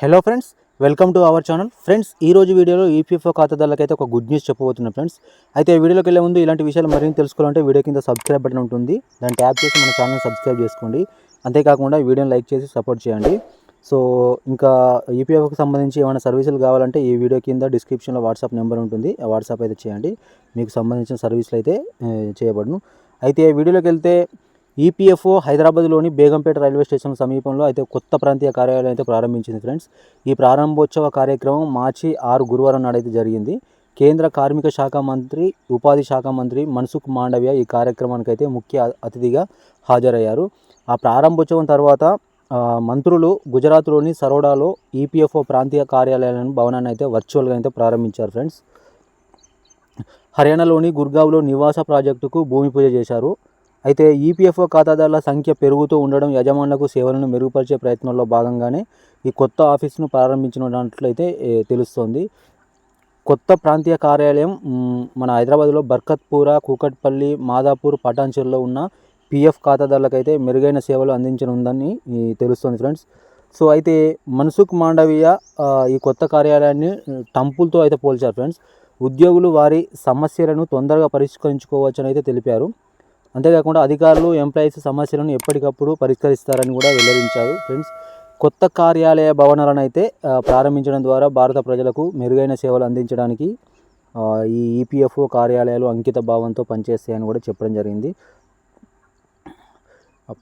Hello friends welcome to our channel friends ఈ రోజు వీడియోలో ఈపీఎఫ్ఓ ఖాతాదారులకు అయితే ఒక గుడ్ న్యూస్ చెప్పబోతున్నాను ఫ్రెండ్స్ అయితే వీడియోలోకి వెళ్ళే ముందు ఇలాంటి విషయాలు మరిన్ని తెలుసుకోవాలంటే వీడియో కింద సబ్స్క్రైబ్ బటన్ ఉంటుంది. దాన్ని ట్యాప్ చేసి మన ఛానల్ సబ్స్క్రైబ్ చేసుకోండి. అంతేకాకుండా వీడియోని లైక్ చేసి సపోర్ట్ చేయండి. సో ఇంకా E ఈపీఎఫ్కి సంబంధించి ఏమైనా సర్వీసులు కావాలంటే ఈ వీడియో కింద డిస్క్రిప్షన్లో వాట్సాప్ నెంబర్ ఉంటుంది. ఆ వాట్సాప్ అయితే చేయండి. మీకు సంబంధించిన సర్వీసులు అయితే చేయబడును. అయితే వీడియోలోకి వెళ్తే ఈపీఎఫ్ఓ హైదరాబాద్లోని బేగంపేట రైల్వే స్టేషన్ సమీపంలో అయితే కొత్త ప్రాంతీయ కార్యాలయం అయితే ప్రారంభించింది ఫ్రెండ్స్. ఈ ప్రారంభోత్సవ కార్యక్రమం మార్చి ఆరు గురువారం నాడైతే జరిగింది. కేంద్ర కార్మిక శాఖ మంత్రి ఉపాధి శాఖ మంత్రి మన్సుఖ్ మాండవ్య ఈ కార్యక్రమానికి అయితే ముఖ్య అతిథిగా హాజరయ్యారు. ఆ ప్రారంభోత్సవం తర్వాత మంత్రులు గుజరాత్లోని సరోడాలో ఈపీఎఫ్ఓ ప్రాంతీయ కార్యాలయాలను భవనాన్ని అయితే వర్చువల్గా అయితే ప్రారంభించారు ఫ్రెండ్స్. హర్యానాలోని గుర్గావ్లో నివాస ప్రాజెక్టుకు భూమి పూజ చేశారు. అయితే ఈపీఎఫ్ఓ ఖాతాదారుల సంఖ్య పెరుగుతూ ఉండడం యజమానులకు సేవలను మెరుగుపరిచే ప్రయత్నంలో భాగంగానే ఈ కొత్త ఆఫీసును ప్రారంభించినట్లయితే తెలుస్తోంది. కొత్త ప్రాంతీయ కార్యాలయం మన హైదరాబాద్లో బర్కత్పూర కూకట్పల్లి మాదాపూర్ పటాన్చెరులో ఉన్న పిఎఫ్ ఖాతాదారులకైతే మెరుగైన సేవలు అందించనుందని ఈ, తెలుస్తోంది ఫ్రెండ్స్. సో అయితే మన్సుఖ్ మాండవీయ ఈ కొత్త కార్యాలయాన్ని టంపుల్తో అయితే పోల్చారు ఫ్రెండ్స్. ఉద్యోగులు వారి సమస్యలను తొందరగా పరిష్కరించుకోవచ్చని అయితే తెలిపారు. అంతేకాకుండా అధికారులు ఎంప్లాయీస్ సమస్యలను ఎప్పటికప్పుడు పరిష్కరిస్తారని కూడా వెల్లడించారు. ఫ్రెండ్స్ కొత్త కార్యాలయ భవనాలను అయితే ప్రారంభించడం ద్వారా భారత ప్రజలకు మెరుగైన సేవలు అందించడానికి ఈ ఈపీఎఫ్ఓ కార్యాలయాలు అంకిత భావంతో పనిచేస్తాయని కూడా చెప్పడం జరిగింది.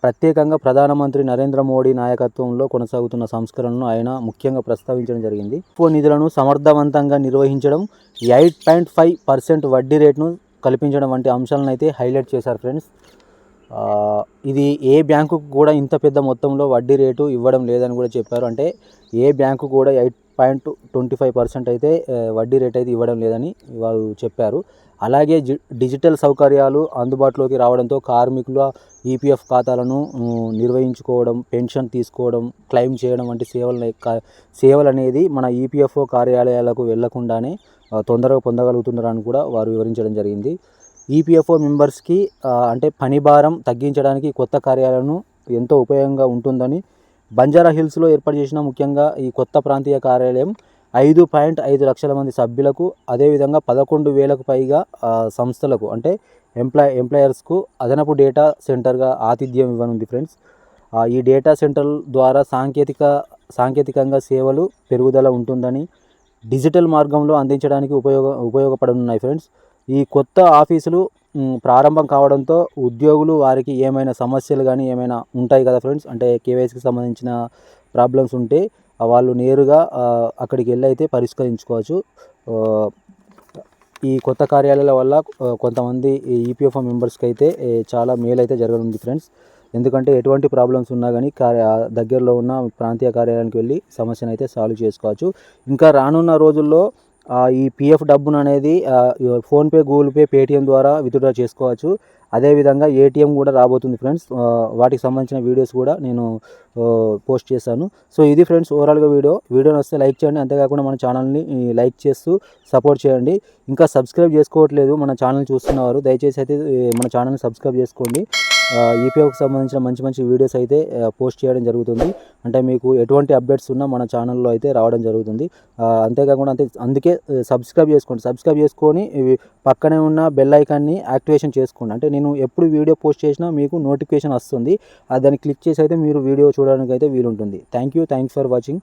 ప్రత్యేకంగా ప్రధానమంత్రి నరేంద్ర మోడీ నాయకత్వంలో కొనసాగుతున్న సంస్కరణను ఆయన ముఖ్యంగా ప్రస్తావించడం జరిగింది. ఎక్కువ నిధులను సమర్థవంతంగా నిర్వహించడం ఎయిట్ పాయింట్ ఫైవ్ పర్సెంట్ వడ్డీ రేటును కల్పించడం వంటి అంశాలను అయితే హైలైట్ చేశారు ఫ్రెండ్స్. ఇది ఏ బ్యాంకుకు కూడా ఇంత పెద్ద మొత్తంలో వడ్డీ రేటు ఇవ్వడం లేదని కూడా చెప్పారు. అంటే ఏ బ్యాంకు కూడా eight point twenty five percent అయితే వడ్డీ రేట్ అయితే ఇవ్వడం లేదని వాళ్ళు చెప్పారు. అలాగే డిజిటల్ సౌకర్యాలు అందుబాటులోకి రావడంతో కార్మికుల ఈపీఎఫ్ ఖాతాలను నిర్వహించుకోవడం పెన్షన్ తీసుకోవడం క్లెయిమ్ చేయడం వంటి సేవలు సేవలు అనేది మన ఈపీఎఫ్ఓ కార్యాలయాలకు వెళ్ళకుండానే తొందరగా పొందగలుగుతున్నారని కూడా వారు వివరించడం జరిగింది. ఈపీఎఫ్ఓ మెంబర్స్కి అంటే పని భారం తగ్గించడానికి కొత్త కార్యాలయం ఎంతో ఉపయోగంగా ఉంటుందని బంజారా హిల్స్లో ఏర్పాటు చేసిన ముఖ్యంగా ఈ కొత్త ప్రాంతీయ కార్యాలయం ఐదు పాయింట్ ఐదు లక్షల మంది సభ్యులకు అదేవిధంగా పదకొండు వేలకు పైగా సంస్థలకు అంటే ఎంప్లాయ్ ఎంప్లాయర్స్కు అదనపు డేటా సెంటర్గా ఆతిథ్యం ఇవ్వనుంది ఫ్రెండ్స్. ఈ డేటా సెంటర్ ద్వారా సాంకేతిక సాంకేతికంగా సేవలు పెరుగుదల ఉంటుందని డిజిటల్ మార్గంలో అందించడానికి ఉపయోగ ఉపయోగపడనున్నాయి ఫ్రెండ్స్. ఈ కొత్త ఆఫీసులు ప్రారంభం కావడంతో ఉద్యోగులు వారికి ఏమైనా సమస్యలు కానీ ఏమైనా ఉంటాయి కదా ఫ్రెండ్స్? అంటే కేవైసీకి సంబంధించిన ప్రాబ్లమ్స్ ఉంటే వాళ్ళు నేరుగా అక్కడికి వెళ్ళి అయితే పరిష్కరించుకోవచ్చు. ఈ కొత్త కార్యాలయాల వల్ల కొంతమంది ఈపీఎఫ్ఓ మెంబర్స్కి అయితే చాలా మేలు అయితే జరగనుంది ఫ్రెండ్స్. ఎందుకంటే ఎటువంటి ప్రాబ్లమ్స్ ఉన్నా కానీ కార్య దగ్గరలో ఉన్న ప్రాంతీయ కార్యాలయానికి వెళ్ళి సమస్యను అయితే సాల్వ్ చేసుకోవచ్చు. ఇంకా రానున్న రోజుల్లో ఈ పిఎఫ్ డబ్బును అనేది ఫోన్పే గూగుల్ పే పేటిఎం ద్వారా విత్డ్రా చేసుకోవచ్చు. అదేవిధంగా ఏటీఎం కూడా రాబోతుంది ఫ్రెండ్స్ వాటికి సంబంధించిన వీడియోస్ కూడా నేను పోస్ట్ చేశాను సో ఇది ఫ్రెండ్స్ ఓవరాల్గా వీడియో. వీడియోని వస్తే లైక్ చేయండి. అంతేకాకుండా మన ఛానల్ని లైక్ చేస్తూ సపోర్ట్ చేయండి. ఇంకా సబ్స్క్రైబ్ చేసుకోవట్లేదు మన ఛానల్ చూస్తున్నవారు దయచేసి అయితే మన ఛానల్ని సబ్స్క్రైబ్ చేసుకోండి. ఈపీఎఫ్కి సంబంధించిన మంచి మంచి వీడియోస్ అయితే పోస్ట్ చేయడం జరుగుతుంది. అంటే మీకు ఎటువంటి అప్డేట్స్ ఉన్నా మన ఛానల్లో అయితే రావడం జరుగుతుంది. అంతేకాకుండా అంతే అందుకే సబ్స్క్రైబ్ చేసుకోండి. సబ్స్క్రైబ్ చేసుకొని ఇవి పక్కనే ఉన్న బెల్ ఐకాన్ని యాక్టివేషన్ చేసుకోండి. అంటే నేను ఎప్పుడు వీడియో పోస్ట్ చేసినా మీకు నోటిఫికేషన్ వస్తుంది. దాన్ని క్లిక్ చేసి అయితే మీరు వీడియో చూడడానికి అయితే వీలుంటుంది. Thank you thanks for watching